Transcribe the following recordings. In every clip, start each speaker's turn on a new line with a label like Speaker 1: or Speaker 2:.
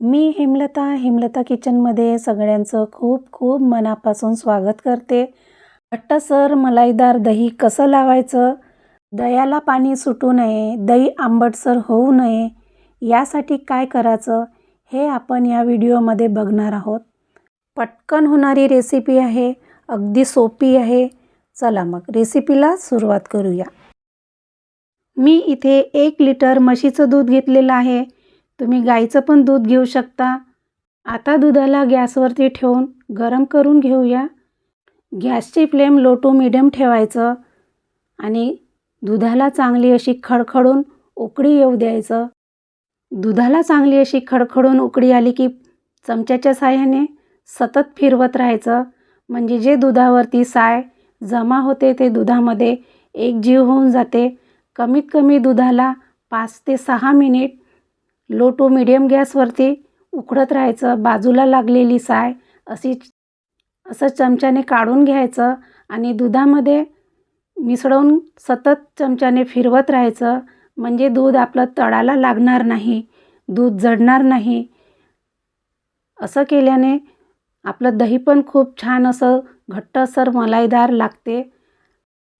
Speaker 1: मी हेमलता हेमलता किचनमध्ये सगळ्यांचं खूप खूप मनापासून स्वागत करते. सर मलाईदार दही कसं लावायचं? दह्याला पाणी सुटू नये दही आंबटसर होऊ नये यासाठी काय करायचं हे आपण या व्हिडिओमध्ये बघणार आहोत. पटकन होणारी रेसिपी आहे अगदी सोपी आहे. चला मग रेसिपीला सुरुवात करूया. मी इथे एक लिटर म्हशीचं दूध घेतलेलं आहे. तुम्ही गाईचं पण दूध घेऊ शकता. आता दुधाला गॅसवरती ठेवून गरम करून घेऊया. गॅसची फ्लेम लो टू मिडियम ठेवायचं आणि दुधाला चांगली अशी खडखडून उकळी येऊ द्यायचं. दुधाला चांगली अशी खडखडून उकळी आली की चमच्याच्या साह्याने सतत फिरवत राहायचं. म्हणजे जे दुधावरती साय जमा होते ते दुधामध्ये एक जीव होऊन जाते. कमीत कमी दुधाला पाच ते सहा मिनिट लो टू मिडियम गॅसवरती उकडत राहायचं बाजूला लागलेली साय अशी असं चमच्याने काढून घ्यायचं आणि दुधामध्ये मिसळून सतत चमच्याने फिरवत राहायचं. म्हणजे दूध आपलं तळाला लागणार नाही दूध जडणार नाही. असं केल्याने आपलं दही पण खूप छान असं घट्टसर मलाईदार लागते.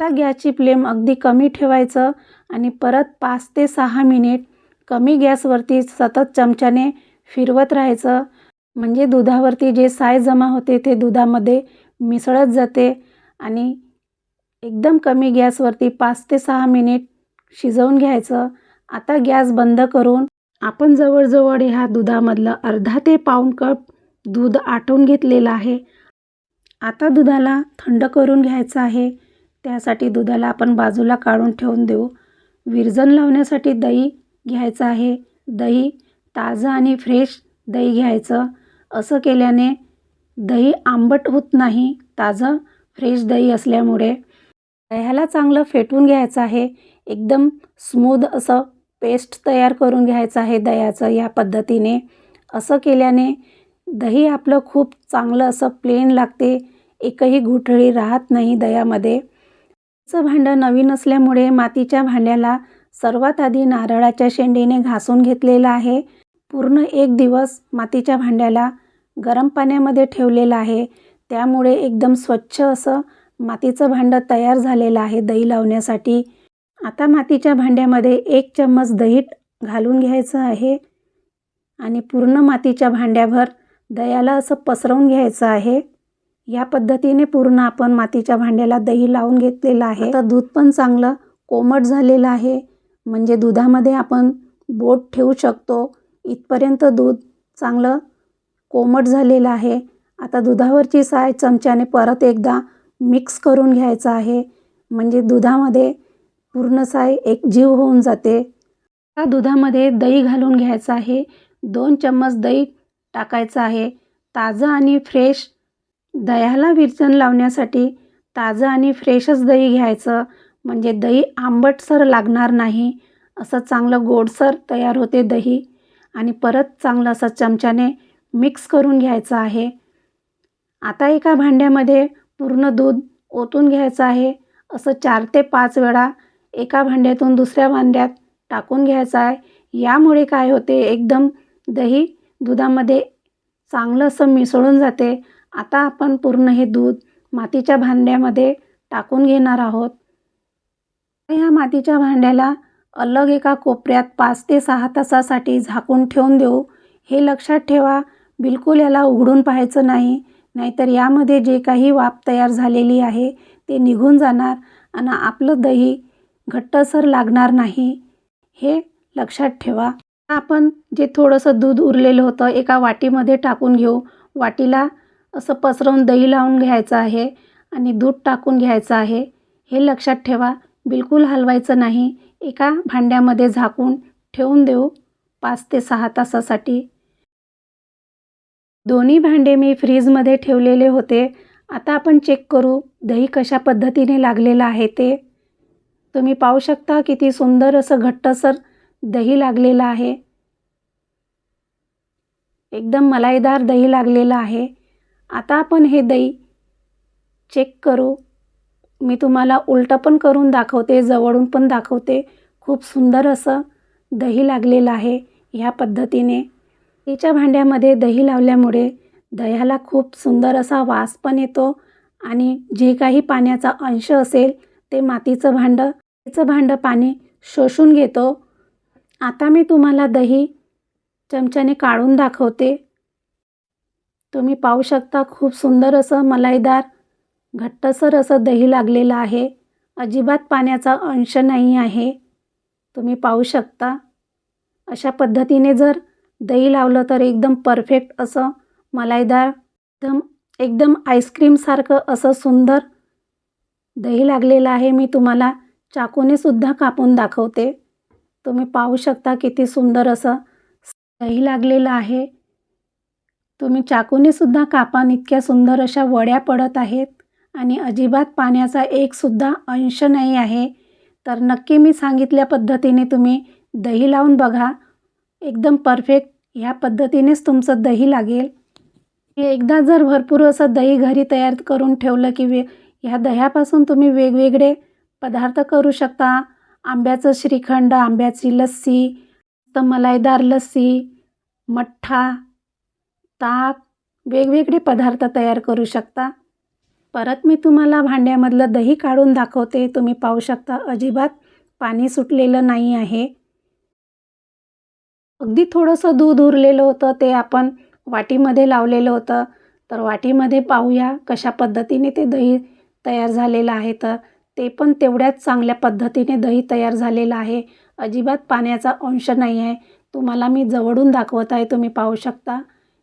Speaker 1: आता गॅसची फ्लेम अगदी कमी ठेवायचं आणि परत पाच ते सहा मिनिट कमी गॅसवरती सतत चमच्याने फिरवत राहायचं. म्हणजे दुधावरती जे साय जमा होते ते दुधामध्ये मिसळत जाते आणि एकदम कमी गॅसवरती पाच ते सहा मिनिट शिजवून घ्यायचं. आता गॅस बंद करून आपण जवळजवळ ह्या दुधामधलं अर्धा ते पाऊण कप दूध आटवून घेतलेलं आहे. आता दुधाला थंड करून घ्यायचं आहे. त्यासाठी दुधाला आपण बाजूला काढून ठेवून देऊ. विरजन लावण्यासाठी दही घ्यायचं आहे. दही ताजं आणि फ्रेश दही घ्यायचं. असं केल्याने दही आंबट होत नाही ताजं फ्रेश दही असल्यामुळे. दह्याला चांगलं फेटून घ्यायचं आहे. एकदम स्मूद असं पेस्ट तयार करून घ्यायचं आहे दह्याचं या पद्धतीने. असं केल्याने दही आपलं खूप चांगलं असं प्लेन लागते. एकही गुठळी राहत नाही दह्यामध्ये. चं भांडं नवीन असल्यामुळे मातीच्या भांड्याला सर्वात आधी नारळाच्या शेंडीने घासून घेतलेलं आहे. पूर्ण एक दिवस मातीच्या भांड्याला गरम पाण्यामध्ये ठेवलेलं आहे. त्यामुळे एकदम स्वच्छ असं मातीचं भांडं तयार झालेलं आहे दही लावण्यासाठी. आता मातीच्या भांड्यामध्ये एक चम्मच दही घालून घ्यायचं आहे. आणि पूर्ण मातीच्या भांड्याभर दह्याला असं पसरवून घ्यायचं आहे. या पद्धतीने पूर्ण आपण मातीच्या भांड्याला दही लावून घेतलेलं आहे. तर दूध पण चांगलं कोमट झालेलं आहे. म्हणजे दुधामध्ये आपण बोट ठेवू शकतो. इथपर्यंत दूध चांगलं कोमट झालेलं आहे. आता दुधावरची साय चमच्याने परत एकदा मिक्स करून घ्यायचं आहे. म्हणजे दुधामध्ये पूर्ण साय एक जीव होऊन जाते. त्या दुधामध्ये दही घालून घ्यायचं आहे. दोन चम्मच दही टाकायचं आहे. ताजं आणि फ्रेश दह्याला विरचण लावण्यासाठी ताजं आणि फ्रेशच दही घ्यायचं. म्हणजे दही आंबटसर लागणार नाही. असं चांगलं गोडसर तयार होते दही. आणि परत चांगलं असं चमच्याने मिक्स करून घ्यायचं आहे. आता एका भांड्यामध्ये पूर्ण दूध ओतून घ्यायचं आहे. असं चार ते पाच वेळा एका भांड्यातून दुसऱ्या भांड्यात टाकून घ्यायचं आहे. यामुळे काय होते एकदम दही दुधामध्ये चांगलं असं मिसळून जाते. आता आपण पूर्ण हे दूध मातीच्या भांड्यामध्ये टाकून घेणार आहोत. ह्या मातीच्या भांड्याला अलग एका कोपऱ्यात पाच ते सहा तासासाठी झाकून ठेवून देऊ. हे लक्षात ठेवा बिलकुल याला उघडून पाहायचं नाही नाहीतर यामध्ये जे काही वाफ तयार झालेली आहे ते निघून जाणार आणि आपलं दही घट्टसर लागणार नाही. हे लक्षात ठेवा. आपण जे थोडंसं दूध उरलेलं होतं एका वाटीमध्ये टाकून घेऊ. वाटीला असं पसरवून दही लावून घ्यायचं आहे आणि दूध टाकून घ्यायचं आहे. हे लक्षात ठेवा. बिलकुल हलवायचं नाही. एका भांड्यामध्ये झाकून ठेवून देऊ. पाच ते सहा तासासाठी. दोन्ही भांडे मी फ्रीजमध्ये ठेवलेले होते. आता आपण चेक करू दही कशा पद्धतीने लागलेलं आहे ते. तुम्ही पाहू शकता किती सुंदर असं घट्टसर दही लागलेलं आहे. एकदम मलाईदार दही लागलेलं आहे. आता आपण हे दही चेक करू. मी तुम्हाला उलटं पण करून दाखवते जवळून पण दाखवते. खूप सुंदर असं दही लागलेलं आहे ह्या पद्धतीने. तिच्या भांड्यामध्ये दही लावल्यामुळे दह्याला खूप सुंदर असा वास पण येतो आणि जे काही पाण्याचा अंश असेल ते मातीचं भांडं तिचं भांडं पाणी शोषून घेतो. आता मी तुम्हाला दही चमच्याने काढून दाखवते. तुम्ही पाहू शकता खूप सुंदर असं मलाईदार घट्टसर असं दही लागलेलं आहे. अजिबात पाण्याचा अंश नाही आहे. तुम्ही पाहू शकता. अशा पद्धतीने जर दही लावलं तर एकदम परफेक्ट असं मलाईदार एकदम एकदम आईस्क्रीमसारखं असं सुंदर दही लागलेलं आहे. मी तुम्हाला चाकूनेसुद्धा कापून दाखवते. तुम्ही पाहू शकता किती सुंदर असं दही लागलेलं आहे. तुम्ही चाकूनेसुद्धा कापान इतक्या सुंदर अशा वड्या पडत आहेत. आणि अजिबात पाण्याचा एकसुद्धा अंश नाही आहे. तर नक्की मी सांगितल्या पद्धतीने तुम्ही दही लावून बघा. एकदम परफेक्ट ह्या पद्धतीनेच तुमचं दही लागेल. एकदा जर भरपूर असं दही घरी तयार करून ठेवलं की वे ह्या दह्यापासून तुम्ही वेगवेगळे पदार्थ करू शकता. आंब्याचं श्रीखंड आंब्याची लस्सी तर मलाईदार लस्सी मठ्ठा ताक वेगवेगळे पदार्थ तयार करू शकता. परत मी तुम्हाला भांड्यामधलं दही काढून दाखवते. तुम्ही पाहू शकता अजिबात पाणी सुटलेलं नाही आहे. अगदी थोडंसं दूध उरलेलं होतं ते आपण वाटीमध्ये लावलेलं होतं. तर वाटीमध्ये पाहूया कशा पद्धतीने ते दही तयार झालेलं आहे. तर ते पण तेवढ्याच चांगल्या पद्धतीने दही तयार झालेलं आहे. अजिबात पाण्याचा अंश नाही आहे. तुम्हाला मी जवळून दाखवत आहे तुम्ही पाहू शकता.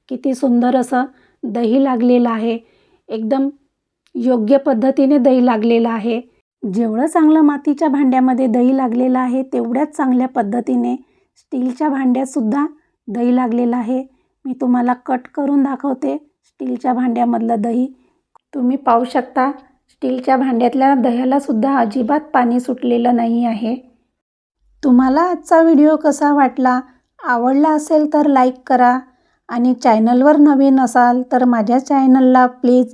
Speaker 1: किती सुंदर असं दही लागलेलं आहे. एकदम योग्य पद्धतीने दही लागलेलं आहे. जेवढं चांगलं मातीच्या भांड्यामध्ये दही लागलेलं आहे तेवढ्याच चांगल्या पद्धतीने स्टीलच्या भांड्यातसुद्धा दही लागलेलं आहे. मी तुम्हाला कट करून दाखवते स्टीलच्या भांड्यामधलं दही. तुम्ही पाहू शकता स्टीलच्या भांड्यातल्या दह्यालासुद्धा अजिबात पाणी सुटलेलं नाही आहे. तुम्हाला आजचा व्हिडिओ कसा वाटला आवडला असेल तर लाईक करा आणि चॅनलवर नवीन असाल तर माझ्या चॅनलला प्लीज